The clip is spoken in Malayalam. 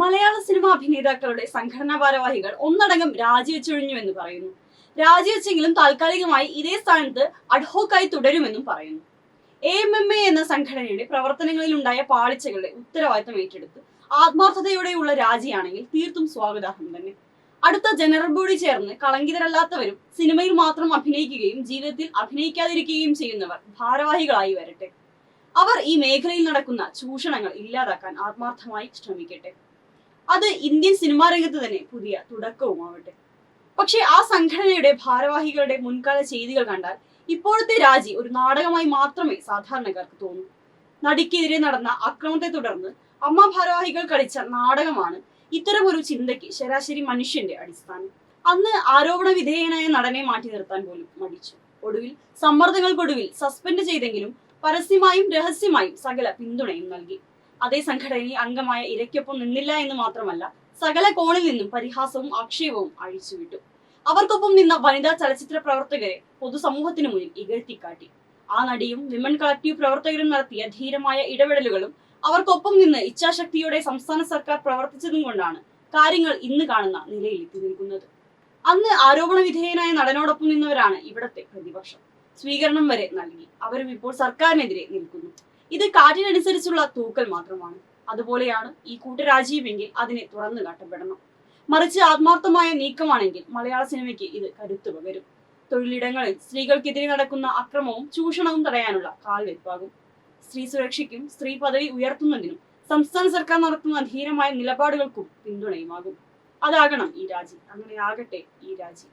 മലയാള സിനിമാ അഭിനേതാക്കളുടെ സംഘടനാ ഭാരവാഹികൾ ഒന്നടങ്കം രാജിവെച്ചൊഴിഞ്ഞു എന്ന് പറയുന്നു. രാജിവെച്ചെങ്കിലും താൽക്കാലികമായി ഇതേ സ്ഥാനത്ത് അഡ്ഹോക്കായി തുടരുമെന്നും പറയുന്നു. എ എം എം എ എന്ന സംഘടനയുടെ പ്രവർത്തനങ്ങളിൽ ഉണ്ടായ പാളിച്ചകളുടെ ഉത്തരവാദിത്തം ഏറ്റെടുത്ത് ആത്മാർത്ഥതയോടെയുള്ള രാജിയാണെങ്കിൽ തീർത്തും സ്വാഗതാർഹം തന്നെ. അടുത്ത ജനറൽ ബോഡി ചേർന്ന് കളങ്കിതരല്ലാത്തവരും സിനിമയിൽ മാത്രം അഭിനയിക്കുകയും ജീവിതത്തിൽ അഭിനയിക്കാതിരിക്കുകയും ചെയ്യുന്നവർ ഭാരവാഹികളായി വരട്ടെ. അവർ ഈ മേഖലയിൽ നടക്കുന്ന ചൂഷണങ്ങൾ ഇല്ലാതാക്കാൻ ആത്മാർത്ഥമായി ശ്രമിക്കട്ടെ. അത് ഇന്ത്യൻ സിനിമാ രംഗത്ത് തന്നെ പുതിയ തുടക്കവും ആവട്ടെ. പക്ഷെ ആ സംഘടനയുടെ ഭാരവാഹികളുടെ മുൻകാല ചെയ്തികൾ കണ്ടാൽ ഇപ്പോഴത്തെ രാജി ഒരു നാടകമായി മാത്രമേ സാധാരണക്കാർക്ക് തോന്നൂ. നടിക്കെതിരെ നടന്ന അക്രമത്തെ തുടർന്ന് അമ്മ ഭാരവാഹികൾ കളിച്ച നാടകമാണ് ഇത്തരമൊരു ചിന്തയ്ക്ക് ശരാശരി മനുഷ്യന്റെ അടിസ്ഥാനം. അന്ന് ആരോപണ വിധേയനായ നടനെ മാറ്റി നിർത്താൻ പോലും മടിച്ചു. ഒടുവിൽ സമ്മർദ്ദങ്ങൾക്കൊടുവിൽ സസ്പെൻഡ് ചെയ്തെങ്കിലും പരസ്യമായും രഹസ്യമായും സകല പിന്തുണയും നൽകി. അതേ സംഘടനയിൽ അംഗമായ ഇരയ്ക്കൊപ്പം നിന്നില്ല എന്ന് മാത്രമല്ല സകല കോണിൽ നിന്നും പരിഹാസവും ആക്ഷേപവും അഴിച്ചുവിട്ടു. അവർക്കൊപ്പം നിന്ന വനിതാ ചലച്ചിത്ര പ്രവർത്തകരെ പൊതുസമൂഹത്തിനു മുന്നിൽ ഇകഴ്ത്തിക്കാട്ടി. ആ നടിയും വിമൻ കളക്റ്റീവ് പ്രവർത്തകരും നടത്തിയ ധീരമായ ഇടപെടലുകളും അവർക്കൊപ്പം നിന്ന് ഇച്ഛാശക്തിയോടെ സംസ്ഥാന സർക്കാർ പ്രവർത്തിച്ചതും കൊണ്ടാണ് കാര്യങ്ങൾ ഇന്ന് കാണുന്ന നിലയിൽ എത്തി നിൽക്കുന്നത്. അന്ന് ആരോപണ വിധേയനായ നടനോടൊപ്പം നിന്നവരാണ് ഇവിടത്തെ പ്രതിപക്ഷം. സ്വീകരണം വരെ നൽകി. അവരും ഇപ്പോൾ സർക്കാരിനെതിരെ നിൽക്കുന്നു. ഇത് കാറ്റിനനുസരിച്ചുള്ള തൂക്കൽ മാത്രമാണ്. അതുപോലെയാണ് ഈ കൂട്ടരാജീവെങ്കിൽ അതിനെ തുറന്നു കാട്ടപ്പെടണം. മറിച്ച് ആത്മാർത്ഥമായ നീക്കമാണെങ്കിൽ മലയാള സിനിമയ്ക്ക് ഇത് കരുത്തു പകരും. തൊഴിലിടങ്ങളിൽ സ്ത്രീകൾക്കെതിരെ നടക്കുന്ന അക്രമവും ചൂഷണവും തടയാനുള്ള കാൽവെപ്പാകും സ്ത്രീ സുരക്ഷയ്ക്കും സ്ത്രീ പദവി ഉയർത്തുന്നതിനും സംസ്ഥാന സർക്കാർ നടത്തുന്ന ധീരമായ നിലപാടുകൾക്കും പിന്തുണയുമാകും. അതാകണം ഈ രാജി അങ്ങനെ ആകട്ടെ ഈ രാജി